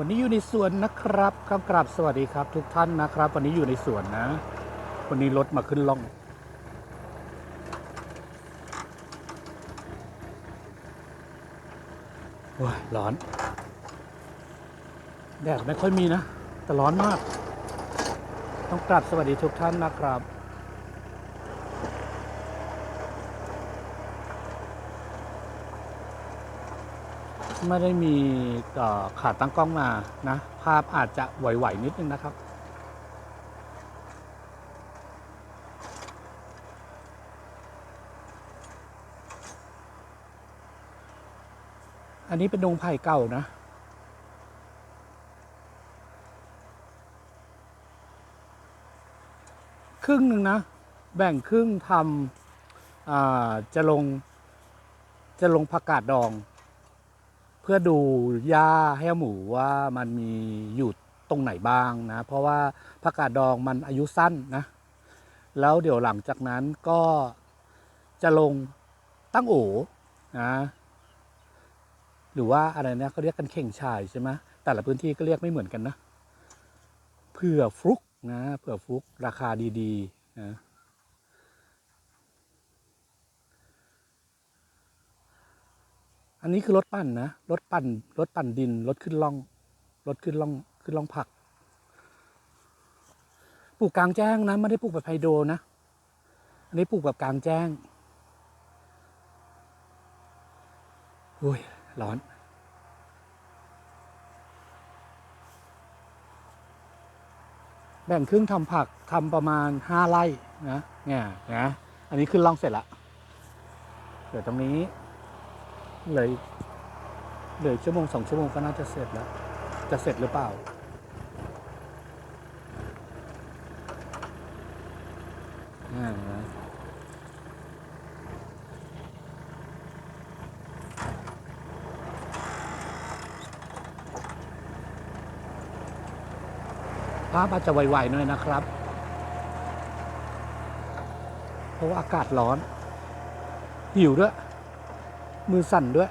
วันนี้อยู่ในสวนนะครับคำกราบสวัสดีครับ ทุกท่านนะครับ วันนี้อยู่ในสวนนะ วันนี้รถมาขึ้นล่อง ว้ายร้อน แดดไม่ค่อยมีนะ แต่ร้อนมาก ต้องกราบสวัสดีทุกท่านนะครับ ไม่ได้มีขาตั้งกล้องมานะ ภาพอาจจะไหวๆนิดนึงนะครับ อันนี้เป็นดงไผ่เก่านะครึ่งหนึ่งนะ แบ่งครึ่งทำจะลงจะลงผักกาดดอง พื่อดูหญ้าให้หมูว่ามันมีอยู่ตรงไหนบ้างนะ เพราะว่าผักกาดดองมันอายุสั้นนะ แล้วเดี๋ยวหลังจากนั้นก็จะลงตั้งโอนะหรือว่าอะไรเนี่ยเขาเรียกกันเข่งชายใช่ไหมแต่ละพื้นที่ก็เรียกไม่เหมือนกันนะเผื่อฟลุกนะเผื่อฟลุกราคาดีๆนะ อันนี้คือรถปั่นนะ รถปั่น รถปั่นดิน รถขึ้นล่อง รถขึ้นล่อง ขึ้นล่องผัก ปลูกกลางแจ้งนะ ไม่ได้ปลูกแบบไฮโดรนะ อันนี้ปลูกแบบกลางแจ้งโอ้ย ร้อน แบ่งครึ่งทำผักทำประมาณห้าไร่นะ เนี่ยนะ อันนี้ขึ้นล่องเสร็จละเดี๋ยวตรงนี้ เลยเหลือชั่วโมงสองชั่วโมงก็น่าจะเสร็จแล้ว จะเสร็จหรือเปล่าอ่าภาพอาจจะไวๆหน่อยนะครับ เพราะว่าอากาศร้อน หิวด้วย มือสั่นด้วย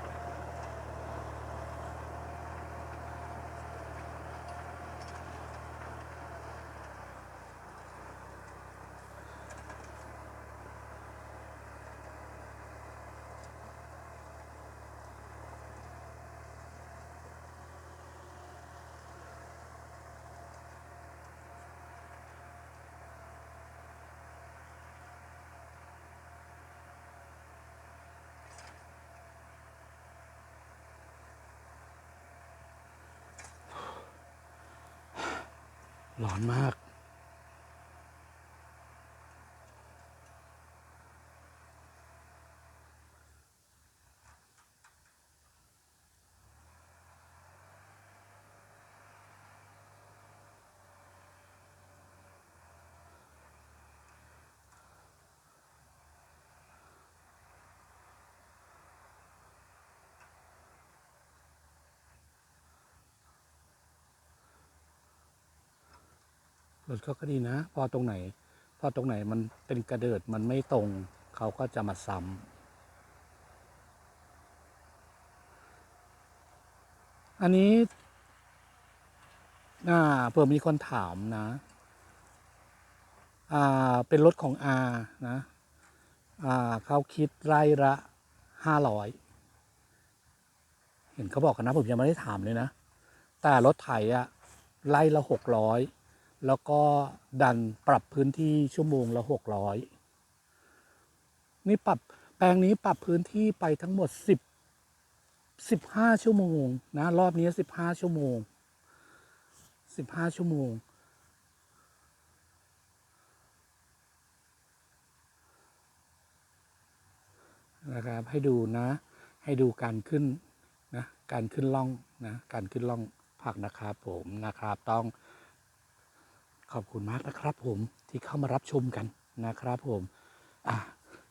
ร้อนมาก รถเขาก็ดีนะ พอตรงไหน พอตรงไหนมันเป็นกระเดิดมันไม่ตรงเขาก็จะมาซ้ำอันนี้อ่าเผื่อมีคนถามนะอ่าเป็นรถของอานะอ่าเขาคิดไร่ละห้าร้อยเห็นเขาบอกกันนะผมยังไม่ได้ถามเลยนะ แต่รถไถอะไล่ละหกร้อย แล้วก็ดันปรับพื้นที่ชั่วโมงละหกร้อยนี่ปรับแปลงนี้ปรับพื้นที่ไปทั้งหมดสิบสิบห้าชั่วโมงนะรอบนี้สิบห้าชั่วโมงสิบห้าชั่วโมง นะครับ ให้ดูนะ ให้ดูการขึ้นนะ การขึ้นล่องนะ การขึ้นล่องผักนะครับผมนะครับต้อง ขอบคุณมากนะครับผมที่เข้ามารับชมกันนะครับผมอ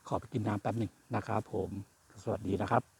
ขอไปกินน้ำแป๊บหนึ่งนะครับผม สวัสดีนะครับ